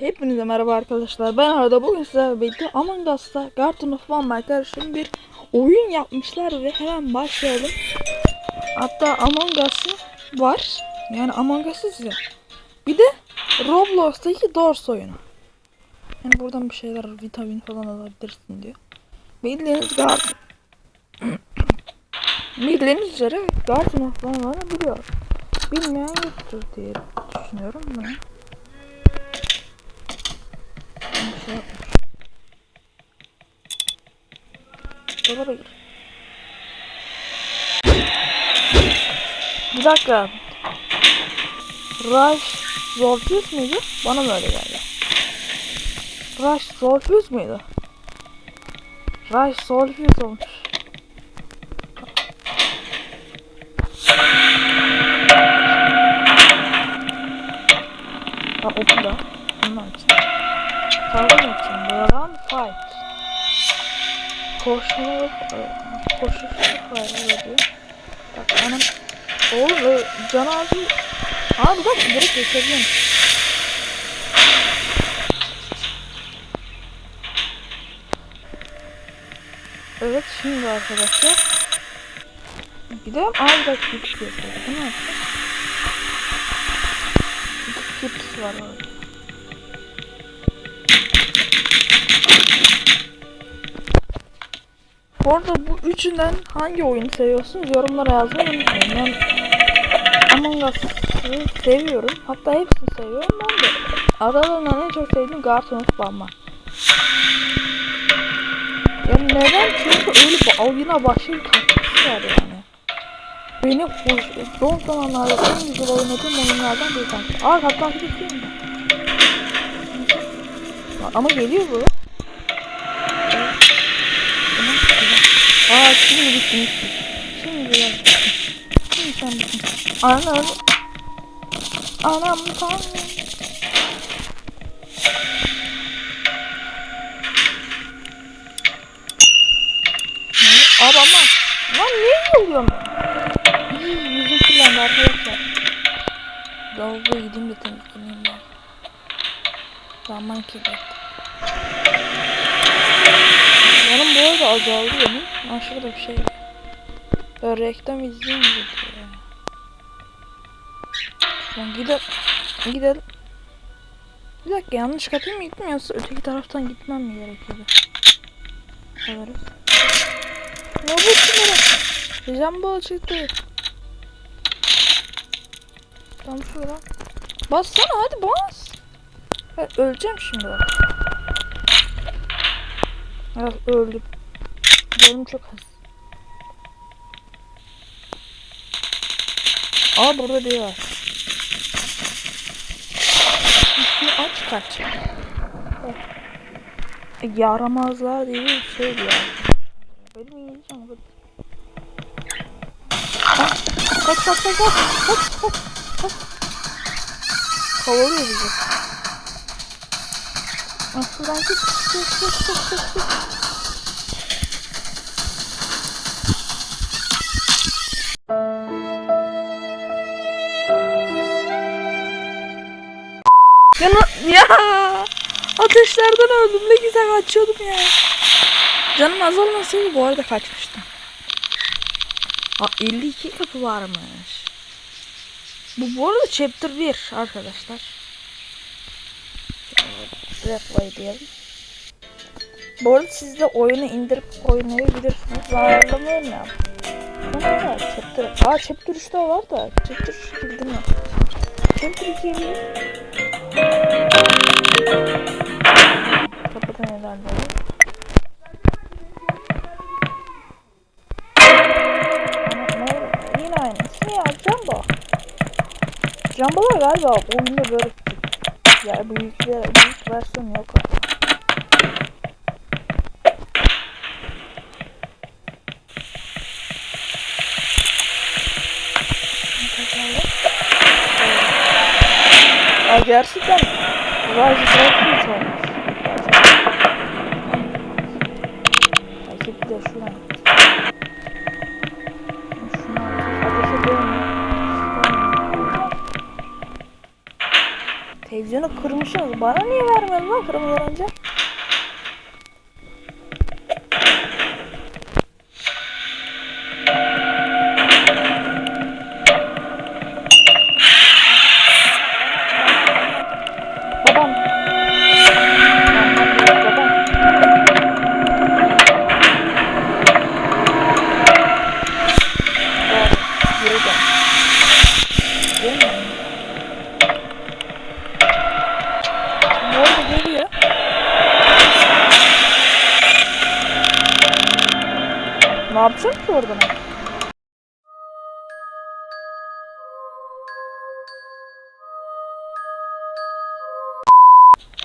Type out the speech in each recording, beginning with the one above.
Hepinize merhaba arkadaşlar. Ben Arda. Bugün sizlerle birlikte Among Us'ta Garden of Vampire karışım bir oyun yapmışlar ve hemen başlayalım. Hatta Among Us'ı var. Yani Among Us'ız ya. Bir de Roblox'taki Doors oyunu. Yani buradan bir şeyler vitamin falan alabilirsin diyor. Bildiğiniz Garden Bildiğiniz üzere Garden of Vampire'ı biliyor. Bilmeyen yoktur diye düşünüyorum ben. Dolaba gir. Bir dakika. Rush Zorfuse muydu? Bana mı öyle geldi? Rush Zorfuse muydu? Rush Zorfuse olmuş. Ha okula. Bunlar için. Kavga mı için? Run fight. Koşma koşuşluk var öyle diyor. Bak anam. Oğlum ö- Can abi. Abi bak direkt geçebiliyorum. Evet şimdi arkadaşlar. Gidelim. Abi bak gidiyor. Bu ne yapacağız? Chips var orada. Bu arada bu üçünden hangi oyunu seviyorsunuz yorumlara yazmayı unutmayın. Ben Among Us'ı seviyorum. Hatta hepsini seviyorum. Ben de aralarından en çok sevdiğim Garden of Bamba. Ya neden? Çünkü öyle bir oyuna başlayıp katkısı var yani. Benim hoş, son zamanlarda en güzel oynadığım oyunlardan bir tanesi. Aa kaptan değil mi? Ama geliyor bu. Aa şimdi bitti. Şimdi biraz. Şimdi sen bittin. Anam. Anam tanrım. Abi ama. Lan niye yoluyorum? İyi yüzüm kirlendi arkadaşlar. Lavaboya gideyim de temizleneyim ben. Zaman kirletti. Bu arada azaldı benim. Ha şurada bir şey. Ben reklam izleyeyim dedi ya. Gidelim. Gidelim. Bir dakika yanlış kapıya mı gittim yoksa öteki taraftan gitmem mi gerekiyordu? Alırız. Ne bu şimdi? Jumbo çıktı. Tam şurada. Bassana hadi bas. Ben öleceğim şimdi bak. Evet öldüm. Canım çok az. Aa burada biri var. Üstünü aç kaç. E, Yaramazlar diye bir şey ya. İngilizcem o kadar. Ha, Kaç kaç kaç kaç kaç kaç kaç. Kovalıyor bizi. Ah şuradan git git git git git git. Ya, ya ateşlerden öldüm ne güzel kaçıyordum ya. Canım az olmasaydı bu arada kaçmıştım. Aa 52 kapı varmış. Bu bu arada chapter 1 arkadaşlar. Replay diyelim. Bu arada siz de oyunu indirip oynayabilirsiniz. Ben ayarlamıyorum ya. Ne var? Chapter... Aa chapter 3'te var da. Chapter 3 bildim ya. Chapter 2'ye bir... Kapıda neler var? Ama ne oldu? Yine aynısı. Jumbo'lar galiba oyunda böyle ya büyük, büyük versiyon yok artık. Aa gerçekten Rise Refuge olmuş. Belki bir de Televizyonu kırmışsınız. Bana niye vermedin lan kırmızı önce?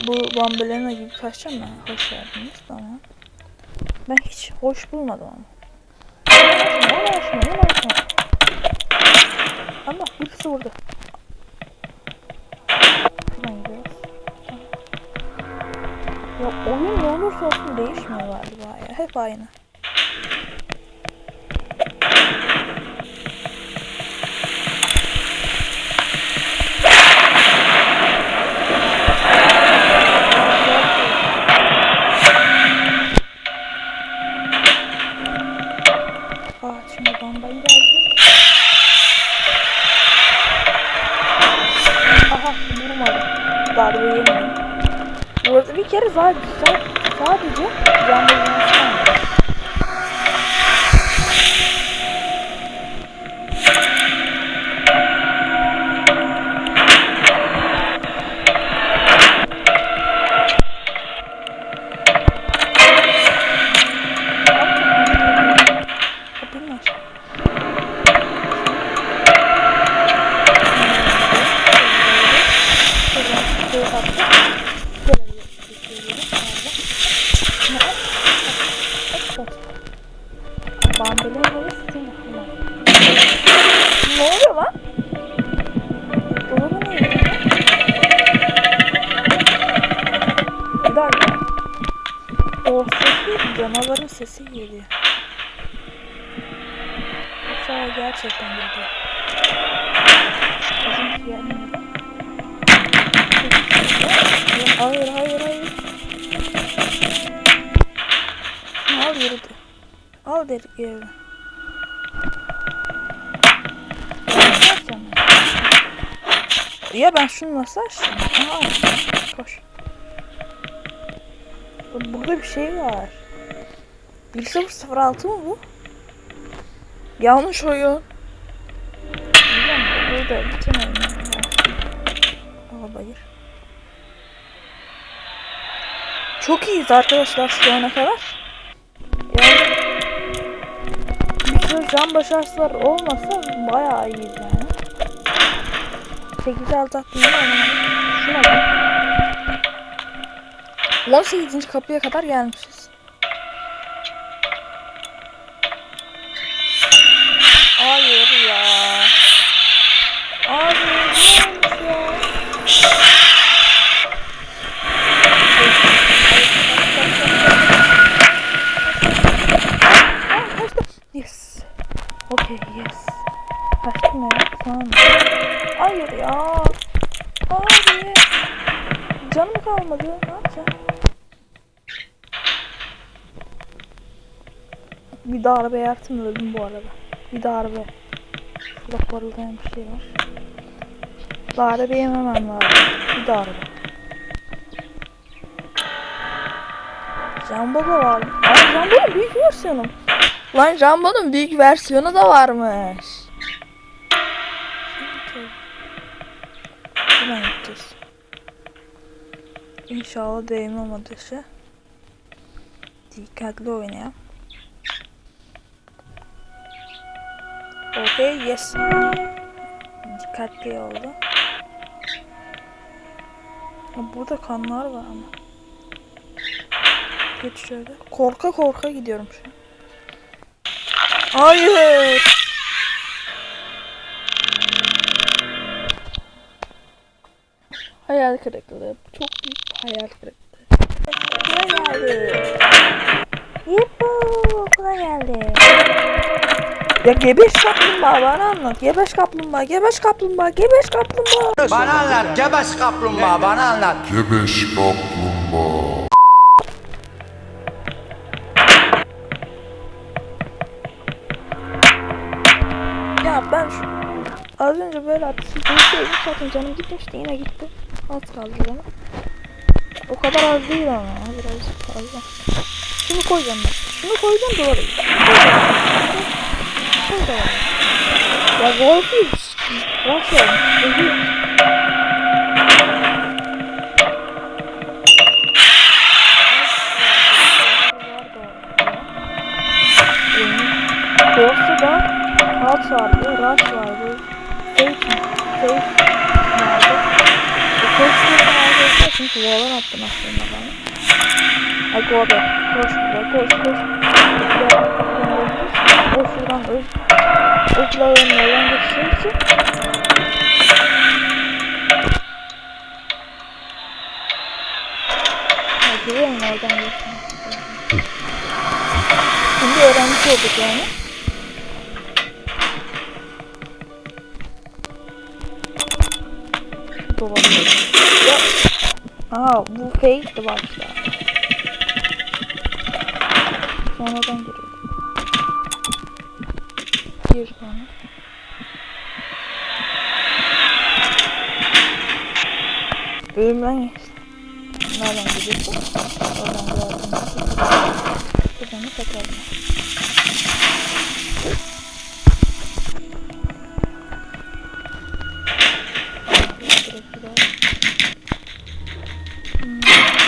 Bu bambalena gibi kaçacağım ben. Hoş geldiniz. Tamam. Ben hiç hoş bulmadım ama. Uğraşma, uğraşma, uğraşma. Allah birisi vurdu. Şuradan gidiyoruz. Ya oyun ne olursa olsun değişmiyor galiba ya. Hep aynı. Bu arada bir kere sadece, sadece can bozulması O sesi canavarın sesi geliyor. Yoksa gerçekten geliyor. Bizim gelmiyor. Hayır hayır hayır. Al yürüdü. Al dedik yerine. Ya ben şunu nasıl açtım? Aha, koş. Bur- Burada bir şey var. 1006 mı bu? Yanlış oyun. Burada var. Aa, bayır. Çok iyiyiz arkadaşlar şu ana kadar. Yani bir sürü can başarısılar olmasa bayağı iyiyiz yani. 8 6 aklımda oynamadım. Şuna bak. 18. kapıya kadar gelmişiz. Hayır ya. Abi ne ya? Yes. Okay, yes. Kaçtım ya. Tamam. Hayır ya. Abi. Canım kalmadı. Bir darbe yertim öldüm bu arada. Bir darbe. Şurada parıldayan bir şey var. Darbe yememem lazım. Bir darbe. Jumbo da var. Aa Jumbo'nun büyük versiyonu. Lan Jumbo'nun büyük versiyonu da varmış. Buradan gideceğiz. İnşallah değmem ateşe. Dikkatli oynayalım. Okay, yes. Dikkatli oldu. Burada kanlar var ama. Geç şöyle. Korka korka gidiyorum şu an. Hayır. Hayal kırıklığı. Çok büyük hayal kırıklığı. Okula geldi. Yippo okula geldi. Ya gebeş kaplumbağa bana anlat. Gebeş kaplumbağa, gebeş kaplumbağa, gebeş kaplumbağa. Bana anlat, gebeş kaplumbağa bana anlat. Gebeş kaplumbağa. Ya ben şu az önce böyle ateşi duysaydım zaten canım gitmişti yine gitti. Az kaldı canım. O kadar az değil ama ya, birazcık fazla. Şunu koyacağım ben. Şunu koyacağım doğru. Koy da var. Ya Wolfies. Russia. Özür. Dostu da Hot vardı, Rush vardı, Safe, Safe vardı. Bu Safe vardı çünkü Wall'an attım aslında ben. Ay go be, koş burada, koş koş. O şuradan öz, özlerin yoldan geçeceksin. Ya biliyorum oradan geçmek. Şimdi öğrenmiş olduk yani. Dolanıyor. Ya. Aa bu fake'di başta. Sonradan giriyordu. Gir sonra. Bölümden. Nereden gidiyorsun? Oradan. Buradan da takalım.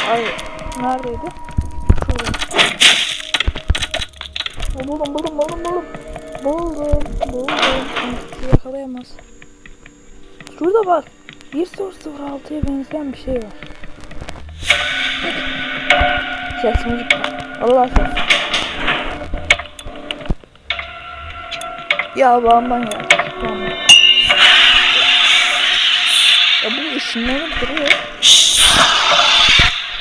Ay neredeydi? Şurada. Buldum buldum buldum buldum. Buldum buldum. Ay, yakalayamaz. Şurada bak. 1406'ya benzeyen bir şey var. Sesimi gitti. Allah ses. Ya babamdan geldi. Ya bu ışınlanıp duruyor.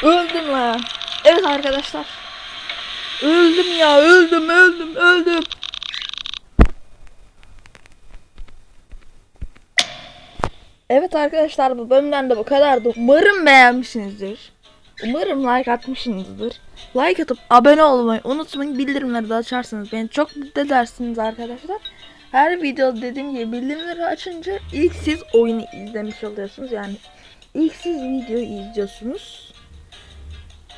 Öldüm lan. Evet arkadaşlar. Öldüm ya öldüm öldüm öldüm. Evet arkadaşlar bu bölümden de bu kadardı. Umarım beğenmişsinizdir. Umarım like atmışsınızdır. Like atıp abone olmayı unutmayın. Bildirimleri de açarsanız beni çok mutlu edersiniz arkadaşlar. Her video dediğim gibi bildirimleri açınca ilk siz oyunu izlemiş oluyorsunuz. Yani ilk siz videoyu izliyorsunuz.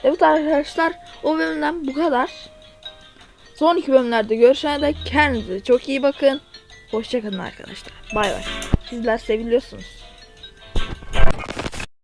Evet arkadaşlar o bölümden bu kadar. Son iki bölümlerde görüşene dek kendinize çok iyi bakın. Hoşçakalın arkadaşlar. Bay bay. Sizler seviliyorsunuz.